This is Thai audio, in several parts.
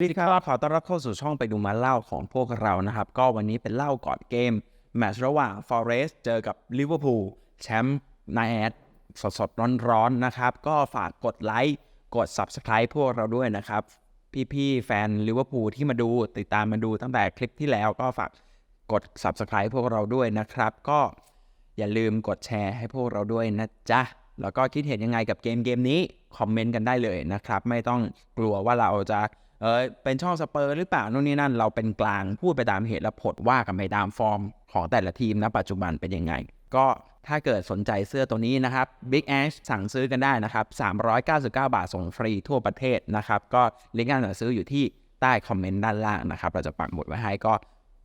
สวัสดีครับขอต้อนรับเข้าสู่ช่องไปดูมาเล่าของพวกเรานะครับ ก็วันนี้เป็นเล่าก่อนเกม แมตช์ระหว่าง Forest เจอกับลิเวอร์พูลแชมป์นายแอดสดสดร้อนๆนนะครับ ก็ฝากกดไลค์กด Subscribe พวกเราด้วยนะครับ พี่ๆ แฟนลิเวอร์พูลที่มาดูติดตามมาดูตั้งแต่คลิปที่แล้วก็ฝากกด Subscribe พวกเราด้วยนะครับ ก็อย่าลืมกดแชร์ให้พวกเราด้วยนะจ๊ะแล้วก็คิดเห็นยังไงกับเกมเกมนี้คอมเมนต์กันได้เลยนะครับ ไม่ต้องกลัวว่าเราจะ เออเป็นช่องสเปอร์หรือเปล่านู่นนี่นั่น เราเป็นกลางพูดไปตามเหตุและผลว่ากันไปตามฟอร์มของแต่ละทีมณปัจจุบันเป็นยังไง ก็ถ้าเกิดสนใจเสื้อตัวนี้นะครับ Big Ash สั่งซื้อกันได้นะครับ 399 บาทส่งฟรีทั่วประเทศนะครับ ก็ลิงก์การสั่งซื้ออยู่ที่ใต้คอมเมนต์ด้านล่างนะครับ เราจะปักหมุดไว้ให้ก็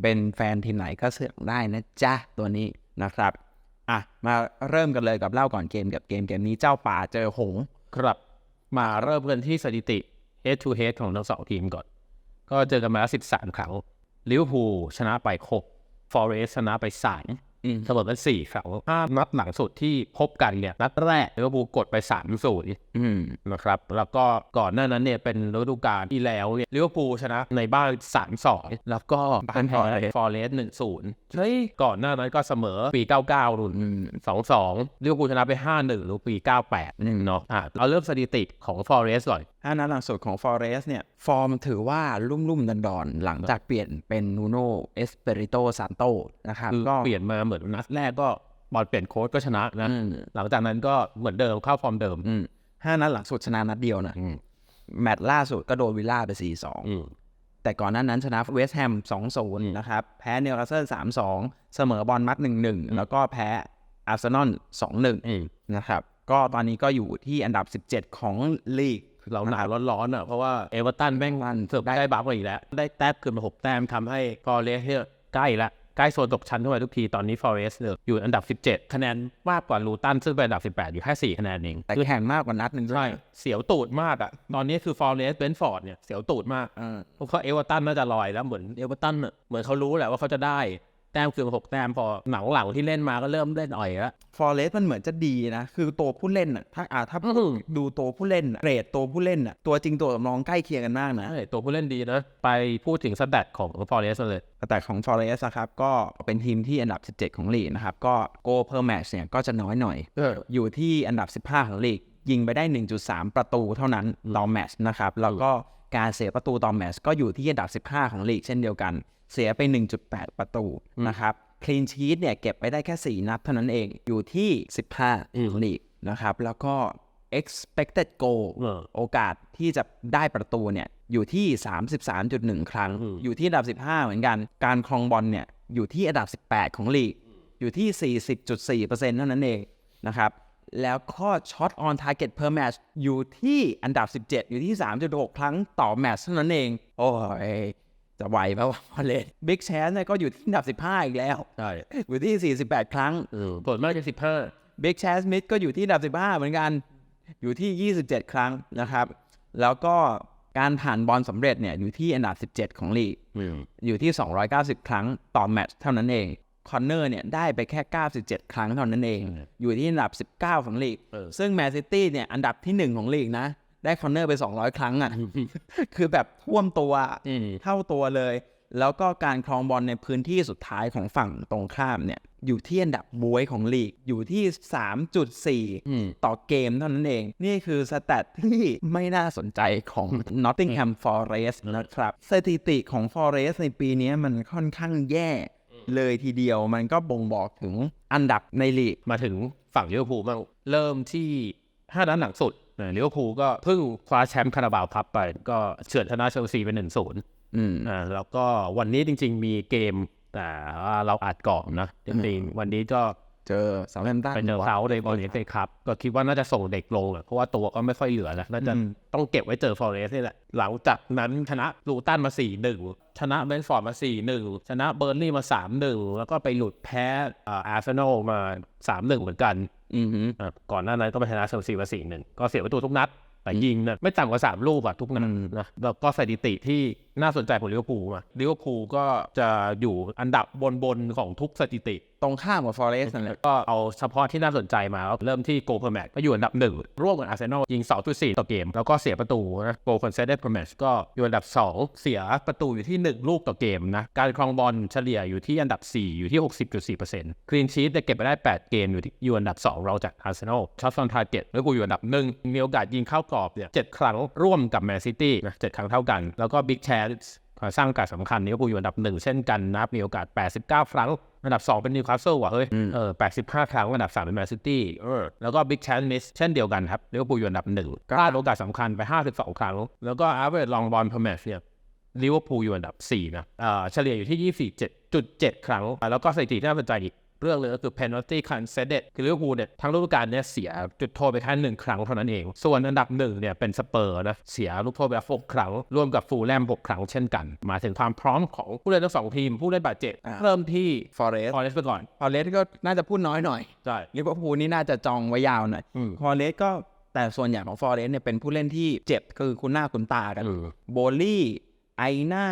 เป็นแฟนทีมไหนก็เสือกได้นะจ๊ะ ตัวนี้นะครับอะมาเริ่มกันเลยกับเล่าก่อนเกมกับเกมเกมนี้เจ้าป่าเจอหงครับ มาเริ่มกันที่สถิติ head to head ของทั้งสองทีมก่อน ก็เจอกันมาแล้ว13 ครั้งลิเวอร์พูลชนะไป6 Forest ชนะไป3อืม เสมอกัน4ครั้งห้านัดหลังสุดที่พบกันเนี่ยนัดแรกลิเวอร์พูลกดไป3 0อืมนะครับแล้วก็ก่อนหน้านั้นเนี่ยเป็นฤดูกาลที่แล้วเนี่ยลิเวอร์พูลชนะในบ้าน3-2แล้วก็บ้านแพ้ฟอร์เรส1-0เฮ้ยก่อนหน้านั้นก็เสมอปี99รุ่นอืมสองสองลิเวอร์พูลชนะไปห้าหนึ่งหรือปีเก้าแปดอืมเนาะอะเราเริ่มสถิติของ Forest ก่อนห้านัดหลังสุดของ Forest เนี่ยฟอร์มถือว่าลุ่มลุ่มดอนดอนๆหลังจากเปลี่ยนเป็นนูโนเอสเปริโตซานโตนะครับคือก็เปลี่ยนมาเหมือนนัดแรกก็บอลเปลี่ยนโค้ชก็ชนะนะอืมหลังจากนั้นก็เหมือนเดิมเข้าฟอร์มเดิมอืมห้านัดหลังสุดชนะนัดเดียวนะอืมแมตช์ล่าสุดก็โดนวิลล่าไป4-2อืมแต่ก่อนหน้านั้นชนะเวสต์แฮม2-0นะครับ แพ้เนวคาสเซิล3-2เสมอบอลมัด1-1แล้วก็แพ้อาร์เซนอล2-1อืมนะครับ ก็ตอนนี้ก็อยู่ที่อันดับ17ของลีกเราหนาวร้อนๆอะเพราะว่าเอเวอร์ตันแม่งมันเสิร์ฟได้บัฟมาอีกแล้ว ได้แต้มขึ้นมาหกแต้มทำให้ Forest เนี่ยใกล้ละ ใกล้โซนตกชั้นเข้าไปทุกทีตอนนี้ Forest เนี่ยอยู่อันดับ 17 คะแนนมากกว่าลูตันซึ่งเป็นอันดับ 18 อยู่แค่4คะแนนเองแต่แข่งมากกว่านัดหนึ่งด้วยใช่เสียวตูดมากอะตอนนี้คือ Forest Brentford เนี่ยเสียวตูดมากเออเพราะเขาเอเวอร์ตันน่าจะลอยแล้วเหมือนเอเวอร์ตันน่ะเหมือนเขารู้แหละว่าเขาจะได้ แต้มคือหกแต้มพอหนังหลังที่เล่นมาก็เริ่มเล่นอ่อยแล้วฟอร์เรสมันเหมือนจะดีนะ คือตัวผู้เล่นอะถ้าอ่าถ้าอืมดูตัวผู้เล่นอะเรทตัวผู้เล่นอะตัวจริงตัวสำรองใกล้เคียงกันมากนะใช่ตัวผู้เล่นดีนะไปพูดถึงสแตทของ Forest เลยแต่ของ Forest นะครับก็เป็นทีมที่อันดับ 17 ของลีกนะครับก็โกเพอร์แมชเนี่ยก็จะน้อยหน่อยเอออยู่ที่อันดับ 15 ของลีกยิงไปได้ 1.3 ประตูเท่านั้นต่อแมตช์นะครับแล้วก็ การเสียประตูต่อแมตช์ก็อยู่ที่อันดับ 15 ของลีกเช่นเดียวกัน เสียไป 1.8 ประตูนะครับคลีนชีตเนี่ยเก็บไปได้แค่ 4 นัดเท่านั้นเองอยู่ที่ 15ของลีกนะครับแล้วก็ expected goal เออโอกาสที่จะได้ประตูเนี่ยอยู่ที่ 33.1 ครั้งอืมอยู่ที่อันดับ 15 เหมือนกัน การครองบอลเนี่ยอยู่ที่อันดับ 18 ของลีก อยู่ที่ 40.4%เท่านั้นเองนะครับ แล้วข้อช็อตออนทาร์เก็ตเพอร์แมชอยู่ที่อันดับ 17 อยู่ที่ 3.6 ครั้งต่อแมตช์เท่านั้นเอง โอ้ยจะไหวปะวะพอเลยบิ๊กแชนเนี่ยก็อยู่ที่อันดับ 15 อีกแล้ว ใช่ อยู่ที่ 48 ครั้งเออส่วนมากจะสิบห้าบิ๊กแชสมิธก็อยู่ที่อันดับ 15 เหมือนกัน อยู่ที่ 27 ครั้งนะครับ แล้วก็การผ่านบอลสำเร็จเนี่ยอยู่ที่อันดับ 17 ของลีก อยู่ที่ 290 ครั้งต่อแมตช์เท่านั้นเอง คอนเนอร์เนี่ยได้ไปแค่ 97 ครั้งเท่านั้นเองอืมอยู่ที่อันดับ 19 ของลีกเออซึ่งแมนซิตี้เนี่ยอันดับที่ 1 ของลีกนะ ได้คอนเนอร์ไป 200 ครั้งอะ คือแบบท่วมตัวอืมเท่าตัวเลย แล้วก็การครองบอลในพื้นที่สุดท้ายของฝั่งตรงข้ามเนี่ย อยู่ที่อันดับบวยของลีก อยู่ที่อืม3.4 ต่อเกมเท่านั้นเอง นี่คือสแตทที่ไม่น่าสนใจของ Nottingham Forest นะครับ สถิติของ Forest ในปีนี้มันค่อนข้างแย่ เลยทีเดียวมันก็บ่งบอกถึงอันดับในลีกมาถึงฝั่งลิเวอร์พูลบ้างเริ่มที่ห้านัดหลังสุดนะลิเวอร์พูลก็เพิ่งคว้าแชมป์คาราบาวคัพไป ก็เฉือนชนะเชลซีไปหนึ่งศูนย์อืมอ่าแล้วก็วันนี้จริง ๆ มีเกมแต่ว่าเราอาจก่อนนะจริงๆวันนี้ก็ เจอสาวแฮมตันไปเจอเซาในบอลเอฟเอครับ ก็คิดว่าน่าจะส่งเด็กลงอะเพราะว่าตัวก็ไม่ค่อยเหลือแล้วน่าจะอืมต้องเก็บไว้เจอฟอเรสนี่แหละหลังจากนั้นชนะลูตันมา4 1ชนะเบนฟอร์ดมา4 1ชนะเบอร์นลี่มา3 1แล้วก็ไปหลุดแพ้อ่าอาร์เซนอลมา3 1เหมือนกันอืมฮึอะก่อนหน้านั้นก็ไปชนะเชลซีมา4 1ก็เสียประตูทุกนัดแต่ยิงนะไม่ต่ำกว่า3ลูกอะทุกนัดนะแล้วก็สถิติที่ น่าสนใจของลิเวอร์พูลมาลิเวอร์พูลก็จะอยู่อันดับบนๆของทุกสถิติ ตรงข้ามกับฟอเรสนั่นแหละก็เอาเฉพาะที่น่าสนใจมาเริ่มที่โกลเพอร์แมตก็อยู่อันดับหนึ่งร่วมกับอาร์เซนอลยิง 2.4 ต่อเกม แล้วก็เสียประตูนะโกลคอนเซเด per match ก็อยู่อันดับ 2 เสียประตูอยู่ที่ 1 ลูกต่อเกมนะการครองบอลเฉลี่ยอยู่ที่อันดับ 4 อยู่ที่ 60.4%คลีนชีตเก็บไปได้ 8 เกมอยู่ที่อยู่อันดับ 2 เราจากอาร์เซนอลช็อตฟอนทาร์เก็ตแล้วกูอยู่อันดับหนึ่งมีโอกาสยิงเข้ากรอบเนี่ย7ครั้งร่วมกับแมนซิตี้นะ7ครั้งเท่ากันแล้วก็บิ๊กแชร์สร้างโอกาสสำคัญนี่ก็กูอยู่อันดับหนึ่งเช่นกันนะมีโอกาส 89 ครั้ง อันดับ 2 เป็นนิวคาสเซิลว่ะเฮ้ยเออ85 ครั้ง อันดับ 3 เป็นแมนซิตี้เออแล้วก็บิ๊กแชนมิสเช่นเดียวกันครับลิเวอร์พูลอยู่อันดับหนึ่งพลาดโอกาสสำคัญไป 52 ครั้ง แล้วก็อาร์เวอร์ลองบอลเพอร์แมชเนี่ยลิเวอร์พูลอยู่อันดับ 4 นะเอ่อเฉลี่ยอยู่ที่ 24.7 ครั้ง แล้วก็สถิติที่น่าสนใจอีก เรื่องเลยก็คือ penalty conceded คือลิเวอร์พูลเนี่ยทั้งฤดูกาลเนี่ยเสียจุดโทษไปแค่หนึ่งครั้งเท่านั้นเอง ส่วนอันดับหนึ่งเนี่ยเป็นสเปอร์นะเสียลูกโทษไปแล้วหกครั้งร่วมกับฟูลแลมหกครั้งเช่นกัน มาถึงความพร้อมของผู้เล่นทั้งสองทีมผู้เล่นบาดเจ็บอ่าเริ่มที่ฟอเรสฟอเรสไปก่อนฟอเรสก็น่าจะพูดน้อยหน่อยใช่ลิเวอร์พูลนี่น่าจะจองไว้ยาวหน่อยอืมฟอเรสก็แต่ส่วนใหญ่ของฟอเรสเนี่ยเป็นผู้เล่นที่เจ็บคือคุณหน้าคุณตากันอืมโบลี่ไอน่า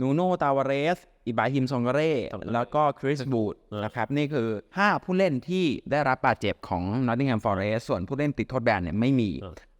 นูโนตาวาเรส อิบราฮิมซองเกเร่แล้วก็คริสบูดเออนะครับนี่คือ 5 ผู้เล่นที่ได้รับบาดเจ็บของนอตติงแฮมฟอเรสส่วนผู้เล่นติดโทษแบนเนี่ยไม่มี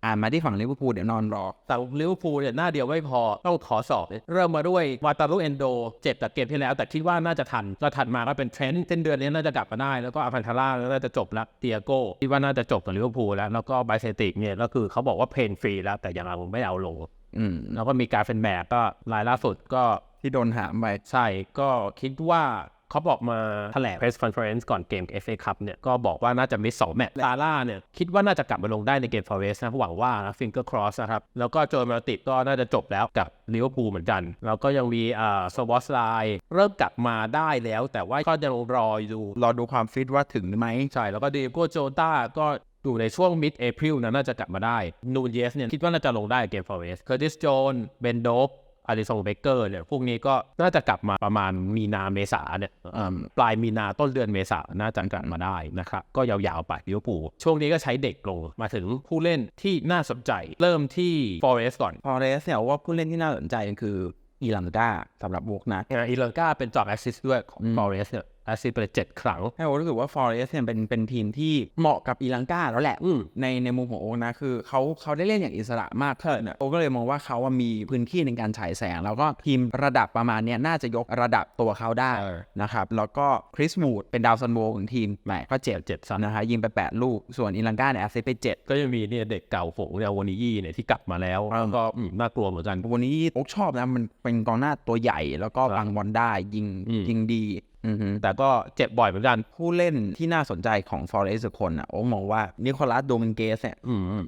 อ่านมาที่ฝั่งลิเวอร์พูลเดี๋ยวนอนรอ แต่ลิเวอร์พูลเนี่ยหน้าเดียวไม่พอ ต้องขอสอบเลยเริ่มมาด้วยวาตารุเอนโด เจ็บจากเกมที่แล้ว แต่คิดว่าน่าจะทัน ก็ถัดมาก็เป็นเทรนต์เส้นเดือนนี้น่าจะกลับมาได้ แล้วก็อาฟันทาร่าน่าจะจบแล้วเตียโก้คิดว่าน่าจะจบกับลิเวอร์พูลแล้ว แล้วก็ไบเซติกเนี่ยก็คือเขาบอกว่าเพนฟรีแล้วแต่ยังเอาไม่เอาลงอืมแล้วก็มีการเป็นแบกก็รายล่าสุดก็ ที่โดนหามไป ใช่ก็คิดว่าเขาบอกมาแถลง press conference ก่อนเกม FA Cup เนี่ยก็บอกว่าน่าจะมิสสองแมตช์ซาร่าเนี่ยคิดว่าน่าจะกลับมาลงได้ในเกม Forest นะหวังว่านะ finger cross นะครับ แล้วก็โจมาติดก็น่าจะจบแล้วกับลิเวอร์พูลเหมือนกัน แล้วก็ยังมีอ่าสวอสไลเริ่มกลับมาได้แล้ว แต่ว่าก็ยังรออยู่รอดูความฟิตว่าถึงหรือไม่ใช่ แล้วก็เดโก้โจตาก็อยู่ในช่วง mid April นะน่าจะกลับมาได้นูนเยสเนี่ยคิดว่าน่าจะลงได้เกม Forest เคอร์ติสโจนเบนโดฟ อาริซงเบเกอร์เนี่ยพวกนี้ก็น่าจะกลับมาประมาณมีนาเมษาเนี่ยอืมปลายมีนาต้นเดือนเมษาน่าจะกลับมาได้นะครับก็ยาวๆไปลิเวอร์พูลช่วงนี้ก็ใช้เด็กลงมาถึงผู้เล่นที่น่าสนใจ เริ่มที่ Forest ก่อนฟอเรสเนี่ยว่าผู้เล่นที่น่าสนใจคืออีลังกาสำหรับวกนะอีลังกาเป็นจอบแอสซิสด้วยของ Forest เนี่ย แอสซิสไปเลยเจ็ดครั้งให้โอรู้สึกว่าฟอเรสเนี่ยเป็นเป็นทีมที่เหมาะกับอีลังกาแล้วแหละอืมในในมุมของโอ๊กนะคือเขาเขาได้เล่นอย่างอิสระมากขึ้นอะโอ๊กก็เลยมองว่าเขาอะมีพื้นที่ในการฉายแสง แล้วก็ทีมระดับประมาณเนี้ยน่าจะยกระดับตัวเขาได้เออนะครับ แล้วก็คริสมูดเป็นดาวซันโวของทีมแหมก็เจ็บเจ็ดซันนะฮะยิงไป 8 ลูก ส่วนอีลังกาเนี่ยแอสซิสต์ไป 7 ก็ยังมีเนี่ยเด็กเก่าของเนวานิยี่เนี่ยที่กลับมาแล้วเออก็อืมน่ากลัวเหมือนกันวันนี้โอ๊กชอบนะ มันเป็นกองหน้าตัวใหญ่แล้วก็ครับวางบอลได้ยิงอืมยิงดีอือฮึ แต่ก็เจ็บบ่อยเหมือนกัน ผู้เล่นที่น่าสนใจของฟอเรสคนอะโอ้มองว่านิโคลัสโดมิงเกสเนี่ยอืม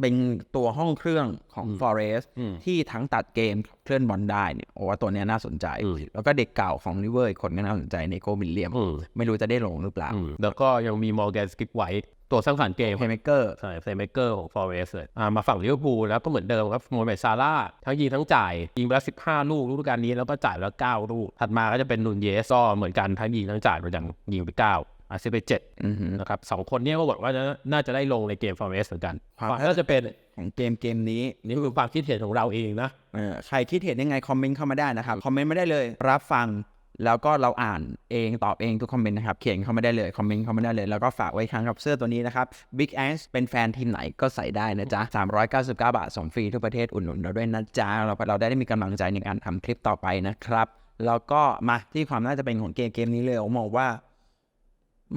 เป็นตัวห้องเครื่องของฟอเรสอืมที่ทั้งตัดเกมเคลื่อนบอลได้เนี่ยโอ้ว่าตัวเนี้ยน่าสนใจอืมแล้วก็เด็กเก่าของลิเวอร์อีกคนก็น่าสนใจในโกมิลเลียมอืมไม่รู้จะได้ลงหรือเปล่าอืมแล้วก็ยังมีมอร์แกนสกิปไวท์ ตัวสร้างสรรค์เกมเพย์เมเกอร์ใช่เพลย์เมเกอร์ของฟอเรสเลยอ่ามาฝั่งลิเวอร์พูลแล้วก็เหมือนเดิมครับโมเมดซาร่าห์ทั้งยิงทั้งจ่าย ยิงไปแล้ว15ลูกฤดูกาลนี้แล้วก็จ่ายไปแล้ว9ลูก ถัดมาก็จะเป็นนุนเยสก็เหมือนกันทั้งยิงทั้งจ่ายไปอย่างยิงไป9อาซิสไป7อือฮึนะครับสองคนเนี้ก็บอกว่าน่าจะได้ลงในเกมฟอเรสเหมือนกันครับก็จะเป็นของเกมเกมนี้นี่คือความคิดเห็นของเราเองนะเออใครคิดเห็นยังไงคอมเมนต์เข้ามาได้นะครับคอมเมนต์ไม่ได้เลย รับฟัง แล้วก็เราอ่านเองตอบเองทุกคอมเมนต์นะครับ เขียนเข้ามาได้เลย คอมเมนต์เข้ามาได้เลย แล้วก็ฝากไว้ครั้งกับเสื้อตัวนี้นะครับ Big a s เป็นแฟนทีมไหนก็ใส่ได้นะจ๊ะ 399 บาทส่งฟรีทุกประเทศอุดหนุนเราด้วยนะจ๊ะ เราเราได้มีกำลังใจในการทำคลิปต่อไปนะครับ แล้วก็มาที่ความน่าจะเป็นของเกมเกมนี้เลยผมมองว่า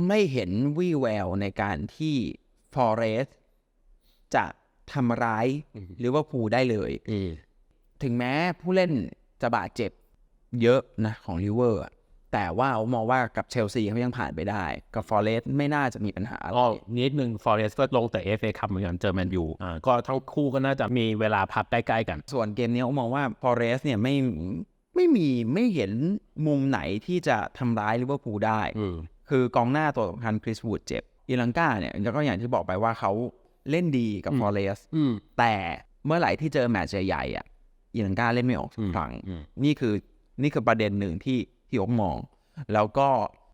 ไม่เห็นวี่แววในการที่ Forest จะทำร้ายลิเวอร์พูลได้เลยถึงแม้ผู้เล่นจะบาดเจ็บ เยอะนะของลิเวอร์อะแต่ว่าผมมองว่ากับเชลซีเขายังผ่านไปได้ กับฟอร์เรสไม่น่าจะมีปัญหาอะไรก็นิดนึงฟอเรสก็ลงแต่ FA คัพเหมือนกันเจอแมนยูอ่าก็ทั้งคู่ก็น่าจะมีเวลาพักใกล้ๆกัน ส่วนเกมนี้ผมมองว่าฟอร์เรสเนี่ยไม่ไม่มีไม่เห็นมุมไหนที่จะทำร้ายลิเวอร์พูลได้อืมคือกองหน้าตัวสำคัญคริสวูดเจ็บอีลังกาเนี่ยก็อย่างที่บอกไปว่าเขาเล่นดีกับอืมฟอร์เรสอืมแต่เมื่อไหร่ที่เจอแมตช์ใหญ่ๆอะอีลังกาเล่นไม่ออกสักครั้งอืมนี่คือ นี่คือประเด็นหนึ่งที่ที่ยกมอง แล้วก็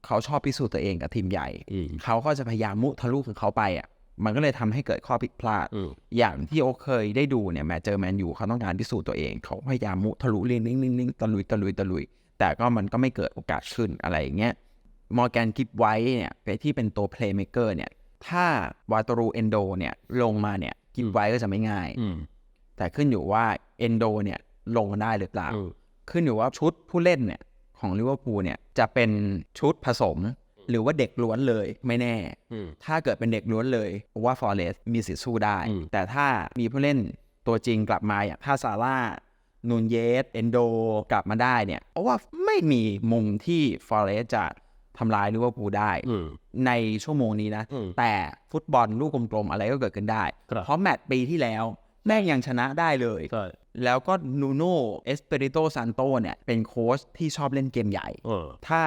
เขาชอบพิสูจน์ตัวเองกับทีมใหญ่อืมเขาก็จะพยายามมุทะลุของเขาไปอะมันก็เลยทำให้เกิดข้อผิดพลาดอืมอย่างที่โอคเคยได้ดูเนี่ยแมตช์เจอแมนยูเขาต้องการพิสูจน์ตัวเอง เขาพยายามมุทะลุเลียนนิ่งๆๆตะลุยตะลุยตะลุย แต่ก็มันก็ไม่เกิดโอกาสขึ้นอะไรอย่างเงี้ยมอร์แกนกิฟไว้เนี่ยไปที่เป็นตัวเพลย์เม k เกอร์เนี่ย ถ้าวาตรูเอนโดเนี่ยลงมาเนี่ยกิฟไว้ก็จะไม่ง่ายอืมแต่ขึ้นอยู่ว่าเอนโดเนี่ยลงมาได้หรือเปล่าอืม ขึ้นอยู่ว่าชุดผู้เล่นเนี่ยของลิเวอร์พูลเนี่ยจะเป็นชุดผสม หรือว่าเด็กล้วนเลยไม่แน่อืมถ้าเกิดเป็นเด็กล้วนเลยผมว่าฟอร์เรสมีสิทธิ์สู้ได้อืมแต่ถ้ามีผู้เล่นตัวจริงกลับมาอย่างถ้าซาร่านูนเยสเอนโดกลับมาได้เนี่ยเพราะว่าไม่มีมุมที่ฟอร์เรสจะทำลายลิเวอร์พูลได้อืมในชั่วโมงนี้นะอืมแต่ฟุตบอลลูกกลมๆ อะไรก็เกิดขึ้นได้ครับเพราะแมตช์ปีที่แล้วแม่งยังชนะได้เลยใช่ แล้วก็นูโน่เอสเปริโตซานโตเนี่ยเป็นโค้ชที่ชอบเล่นเกมใหญ่เออถ้า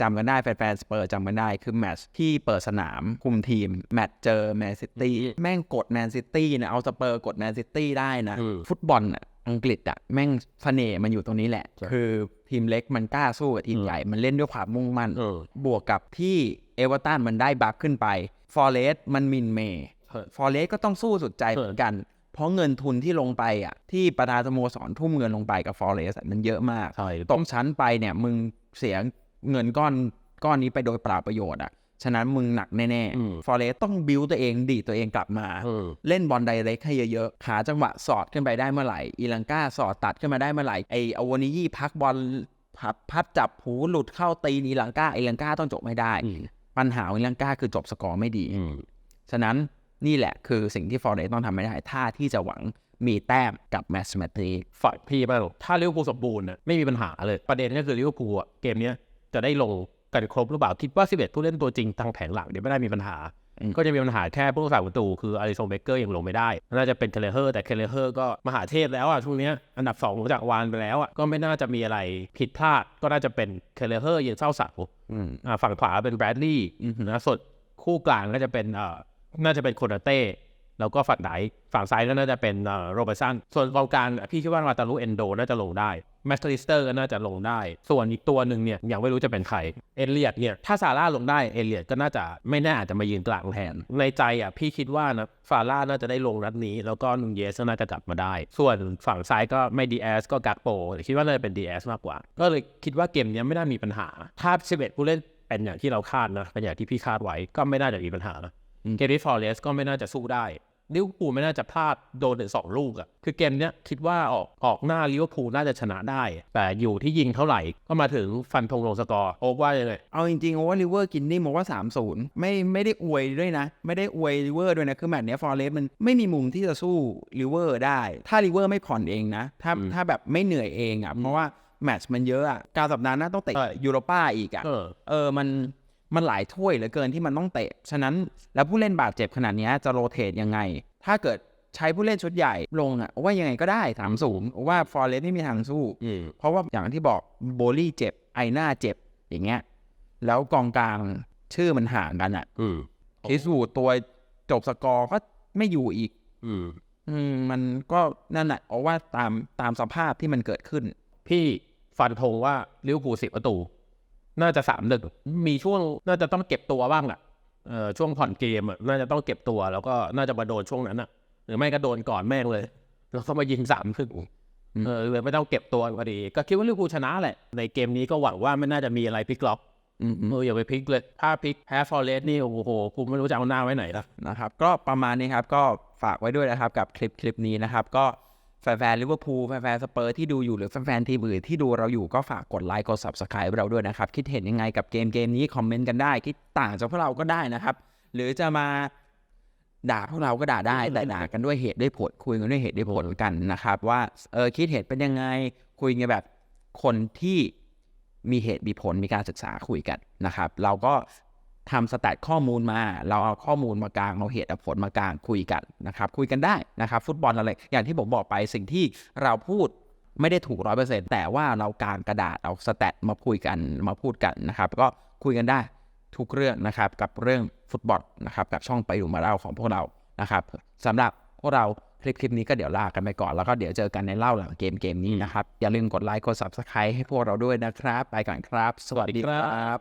จำกันได้แฟนๆสเปอร์จำกันได้คือแมตช์ที่เปิดสนามคุมทีม แมตช์เจอแมนซิตี้อืมแม่งกดแมนซิตี้นะเอาสเปอร์กดแมนซิตี้ได้นะอืมฟุตบอลอะอังกฤษอะแม่งเสน่ห์มันอยู่ตรงนี้แหละใช่คือทีมเล็กมันกล้าสู้กับทีมใหญ่ มันเล่นด้วยความมุ่งมั่นเออบวกกับที่เอเวอร์ตันมันได้บัฟขึ้นไปฟอร์เรสมันมินเมย์ใช่ฟอร์เรสก็ต้องสู้สุดใจเหมือนกัน เพราะเงินทุนที่ลงไปอะที่ประธานสโมสรทุ่มเงินลงไปกับฟอร์เรสมันเยอะมากใช่ตกชั้นไปเนี่ยมึงเสียเงินก้อนก้อนนี้ไปโดยเปล่าประโยชน์อะฉะนั้นมึงหนักแน่อืมๆฟอร์เรสต้องบิวตัวเองดีดตัวเองกลับมาเออเล่นบอลไดเรกให้เยอะๆหาจังหวะสอดขึ้นไปได้เมื่อไหร่อีลังกาสอดตัดขึ้นมาได้เมื่อไหร่ไออวานิยี่พักบอลพับพับจับหูหลุดเข้าตีนีลังกาอีลังกาต้องจบไม่ได้อืมปัญหาของอีลังกาคือจบสกอร์ไม่ดีอืมฉะนั้น นี่แหละคือสิ่งที่ฟอร์เรสต้องทำไม่ได้ ถ้าที่จะหวังมีแต้มกับแมตช์แมตรีฝ่ายพี่บ้างถ้าลิเวอร์พูลสมบูรณ์น่ะไม่มีปัญหาเลย ประเด็นก็คือลิเวอร์พูลอะเกมเนี้ยจะได้ลงกันครบหรือเปล่าคิดว่า 11 ผู้เล่นตัวจริงทางแผงหลังเนี่ยไม่ได้มีปัญหาอืมก็จะมีปัญหาแค่ผู้รักษาประตู คืออาริโซเบเกอร์ยังลงไม่ได้ น่าจะเป็นเคเลเฮอร์แต่เคเลเฮอร์ก็มหาเทพแล้วอะช่วงเนี้ยอันดับ2ของจากรวาลไปแล้วอะก็ไม่น่าจะมีอะไรผิดพลาด ก็น่าจะเป็นเคเลเฮอร์ยังเศร้าเสาอืมอ่าฝั่งขวาเป็นแบรดลีย์อือหือนะส่วนคู่กลางก็จะเป็นเอ่อ น่าจะเป็นโคนาเต้แล้วก็ฝั่งไหนฝั่งซ้ายก็น่าจะเป็นโรเบร์สันส่วนกองกลางพี่คิดว่ามาตาลูเอนโดน่าจะลงได้แมสเตอริสเตอร์ก็น่าจะลงได้ ส่วนอีกตัวหนึ่งเนี่ยยังไม่รู้จะเป็นใครเอเลียดเนี่ยถ้าซาร่าลงได้เอเลียดก็น่าจะไม่แน่อาจจะมายืนกลางแทนในใจอะพี่คิดว่านะฟาร่าน่าจะได้ลงนัดนี้ แล้วก็นุนเยสก็น่าจะกลับมาได้ ส่วนฝั่งซ้ายก็ไม่ดีแอสก็กักโปแต่คิดว่าน่าจะเป็นดีแอสมากกว่า ก็เลยคิดว่าเกมนี้ไม่น่ามีปัญหาถ้า11ผู้เล่นเป็นอย่างที่เราคาดนะเป็นอย่างที่พี่คาดไว้ก็ไม่น่าจะมีปัญหาอืม เกมที่ฟอร์เรสก็ไม่น่าจะสู้ได้ลิเวอร์พูลไม่น่าจะพลาดโดนถึงสองลูกอะ่ะ คือเกมเนี้ยคิดว่าออกออกหน้าลิเวอร์พูลน่าจะชนะได้ แต่อยู่ที่ยิงเท่าไหร่ก็มาถึงฟันธงลงสกอร์ โอ๊คว่ายังไง เอาจริงๆโอว่าลิเวอร์กินนี่มองว่า 3-0 ไม่ไม่ได้อวยด้วยนะ ไม่ได้อวยลิเวอร์ด้วยนะ คือแมตช์เนี้ยฟอร์เรสมันไม่มีมุมที่จะสู้ลิเวอร์ได้ ถ้าลิเวอร์ไม่ผ่อนเองนะ ถ้าอืมถ้าแบบไม่เหนื่อยเองอะ เพราะว่าแมตช์มันเยอะอะการสัปดาห์หน้าต้องเตะใช่ยูโรป้าอีกอะเออเออ มัน มันหลายถ้วยเหลือเกินที่มันต้องเตะ ฉะนั้นแล้วผู้เล่นบาดเจ็บขนาดเนี้ยจะโรเตทยังไง ถ้าเกิดใช้ผู้เล่นชุดใหญ่ลงอะว่ายังไงก็ได้ถามสูงว่าฟอร์เรสไม่มีทางสู้อืมเพราะว่าอย่างที่บอกโบลี่เจ็บไอหน้าเจ็บอย่างเงี้ย แล้วกองกลางชื่อมันห่างกันอะอืมคิสวูดตัวจบสกอร์ก็ไม่อยู่อีกอืมอืมมันก็นั่นแหละเอาว่าตามตามสภาพที่มันเกิดขึ้น พี่ฟันธงว่าลิเวอร์พูลสิบประตู น่าจะสามหนึ่งมีช่วงน่าจะต้องเก็บตัวบ้างแหละเออช่วงผ่อนเกมอะน่าจะต้องเก็บตัว แล้วก็น่าจะมาโดนช่วงนั้นอะหรือไม่ก็โดนก่อนแม่งเลย แล้วก็มายิงสามครึ่งอืมเออเลยไม่ต้องเก็บตัวพอดี ก็คิดว่าลิเวอร์พูลชนะแหละ ในเกมนี้ก็หวังว่าไม่น่าจะมีอะไรพลิกล็อกอืมอืมเอออย่าไปพลิกเลย ถ้าพลิกแพ้ฟอร์เรสนี่โอ้โหกูไม่รู้จะเอาหน้าไว้ไหนละนะครับ ก็ประมาณนี้ครับ ก็ฝากไว้ด้วยนะครับกับคลิปคลิปนี้นะครับ ก็ แฟนๆลิเวอร์พูลแฟนๆสเปอร์ที่ดูอยู่หรือแฟนๆทีมอื่นที่ดูเราอยู่ก็ฝากกดไลค์กด subscribe เราด้วยนะครับ คิดเห็นยังไงกับเกมเกมนี้คอมเมนต์กันได้ คิดต่างจากพวกเราก็ได้นะครับ หรือจะมาด่าพวกเราก็ด่าได้แต่ด่ากันด้วยเหตุด้วยผลคุยกันด้วยเหตุด้วยผลกันนะครับ ว่าเออคิดเห็นเป็นยังไงคุยกันแบบคนที่มีเหตุมีผลมีการศึกษาคุยกันนะครับ เราก็ ทำสแตทข้อมูลมา เราเอาข้อมูลมากลางเอาเหตุผลมากลางคุยกันนะครับคุยกันได้นะครับฟุตบอลอะไรอย่างที่ผมบอกไปสิ่งที่เราพูดไม่ได้ถูกร้อยเปอร์เซ็นต์แต่ว่าเรากางกระดาษเอาสแตทมาคุยกันมาพูดกันนะครับ ก็คุยกันได้ทุกเรื่องนะครับกับเรื่องฟุตบอลนะครับกับช่องไปดูมาเล่าของพวกเรานะครับสำหรับพวกเราคลิปคลิปนี้ก็เดี๋ยวลากันไปก่อน แล้วก็เดี๋ยวเจอกันในเล่าหลังเกมเกมนี้นะครับ อย่าลืมกดไลค์กด subscribe ให้พวกเราด้วยนะครับ ไปก่อนครับ สวัสดีครับ